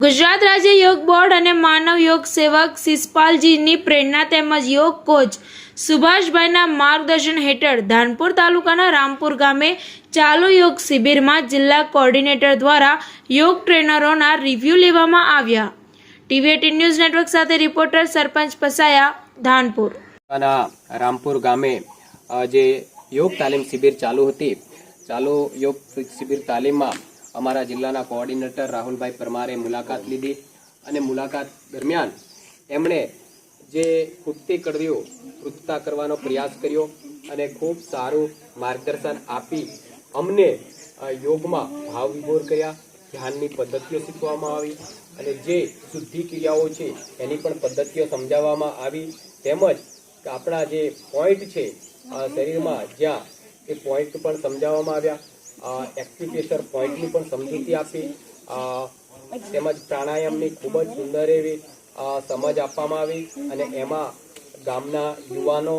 ગુજરાત રાજ્ય યોગ બોર્ડ અને માનવ યોગ સેવક શિષપાલજીની પ્રેરણા તેમજ યોગ કોચ સુભાષભાઈના માર્ગદર્શન હેઠળ ધાનપુર તાલુકાના રામપુર ગામે ચાલુ યોગ શિબિરમાં જિલ્લા કોર્ડિનેટર દ્વારા યોગ ટ્રેનરોના રિવ્યૂ લેવામાં આવ્યા. ટીવી ન્યૂઝ નેટવર્ક સાથે રિપોર્ટર સરપંચ પસાયા, ધાનપુર. રામપુર ગામે જે યોગ તાલીમ શિબિર ચાલુ હતી ચાલુ યોગ શિબિર તાલીમમાં અમારા જિલ્લાના કોઓર્ડિનેટર રાહુલભાઈ પરમારે મુલાકાત લીધી અને મુલાકાત દરમિયાન એમણે જે ખૂટતી કડવીઓ કૃતતા કરવાનો પ્રયાસ કર્યો અને ખૂબ સારું માર્ગદર્શન આપી અમને યોગમાં ભાવ વિભોર કર્યા, ધ્યાનની પદ્ધતિઓ શીખવામાં આવી અને જે શુદ્ધિ ક્રિયાઓ છે એની પણ પદ્ધતિઓ સમજાવવામાં આવી. તેમજ આપણા જે પોઈન્ટ છે શરીરમાં જ્યાં એ પોઈન્ટ પણ સમજાવવામાં આવ્યા. એક્ટિપ્રેશર પોઈન્ટની પણ સમજૂતી આપી. તેમજ પ્રાણાયામની ખૂબ જ સુંદર એવી સમજ આપવામાં આવી અને એમાં ગામના યુવાનો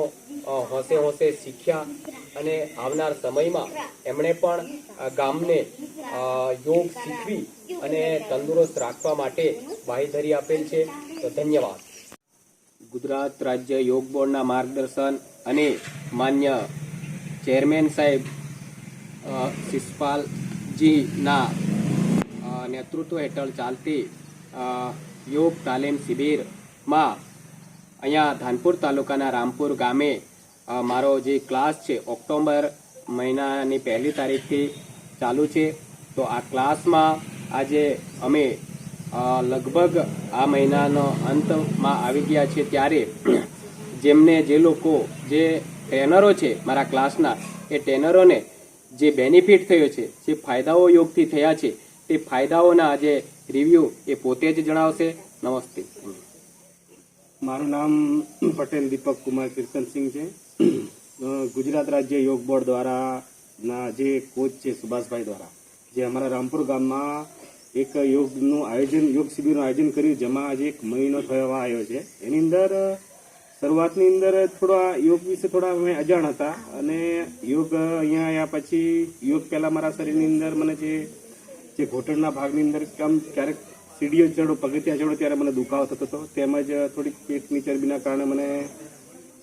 હોંશે હોંશે શીખ્યા અને આવનાર સમયમાં એમણે પણ ગામને યોગ શીખવી અને તંદુરસ્ત રાખવા માટે બાહીધરી આપેલ છે. તો ધન્યવાદ. ગુજરાત રાજ્ય યોગ બોર્ડના માર્ગદર્શન અને માન્ય ચેરમેન સાહેબ શિષપાલજીના નેતૃત્વ હેઠળ ચાલતી યોગ તાલીમ શિબિરમાં અહીંયા ધાનપુર તાલુકાના રામપુર ગામે મારો જે ક્લાસ છે ઓક્ટોબર મહિનાની પહેલી તારીખથી ચાલુ છે. તો આ ક્લાસમાં આજે અમે લગભગ આ મહિનાનો અંતમાં આવી ગયા છે ત્યારે જેમને જે લોકો જે ટ્રેનરો છે, મારા ક્લાસના, એ ટ્રેનરોને જે બેનિફિટ થયો છે, જે ફાયદાઓ યોગથી થયા છે, તે ફાયદાઓના આજે રિવ્યૂ એ પોતે જ જણાવશે. નમસ્તે. મારું નામ પટેલ દીપક કુમાર કિર્તનસિંહ છે. ગુજરાત રાજ્ય યોગ બોર્ડ દ્વારા ના જે કોચ છે, સુભાષભાઈ દ્વારા, જે અમારા રામપુર ગામમાં એક યોગનું આયોજન, યોગ શિબિરનું આયોજન કર્યું, જેમાં આજે એક મહિનો થવા આવ્યો છે. એની અંદર શરૂઆતની અંદર થોડા યોગ વિશે થોડા અમે અજાણ હતા અને યોગ અહીંયા આવ્યા પછી યોગ પહેલા મારા શરીરની અંદર મને જે જે ઘૂંટણના ભાગની અંદર આમ ક્યારેક સીડીઓ ચડો, પગથિયા ચડો ત્યારે મને દુખાવો થતો હતો. તેમજ થોડીક પેટની ચરબીના કારણે મને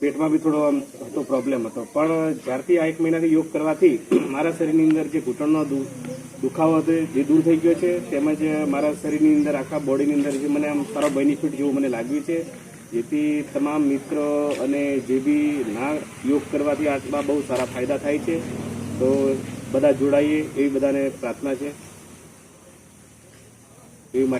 પેટમાં બી થોડો આમ હતો પ્રોબ્લેમ હતો. પણ જ્યારથી આ એક મહિનાથી યોગ કરવાથી મારા શરીરની અંદર જે ઘૂંટણનો દુખાવો હતો જે દૂર થઈ ગયો છે, તેમજ મારા શરીરની અંદર આખા બોડીની અંદર જે મને આમ સારો બેનિફિટ જેવું મને લાગ્યું છે. જેથી તમામ મિત્રો અને જે બી ના યોગ કરવાથી આટલા બહુ સારા ફાયદા થાય છે. તો બધા જોડાઈએ, એવી બધાને પ્રાર્થના છે. એવી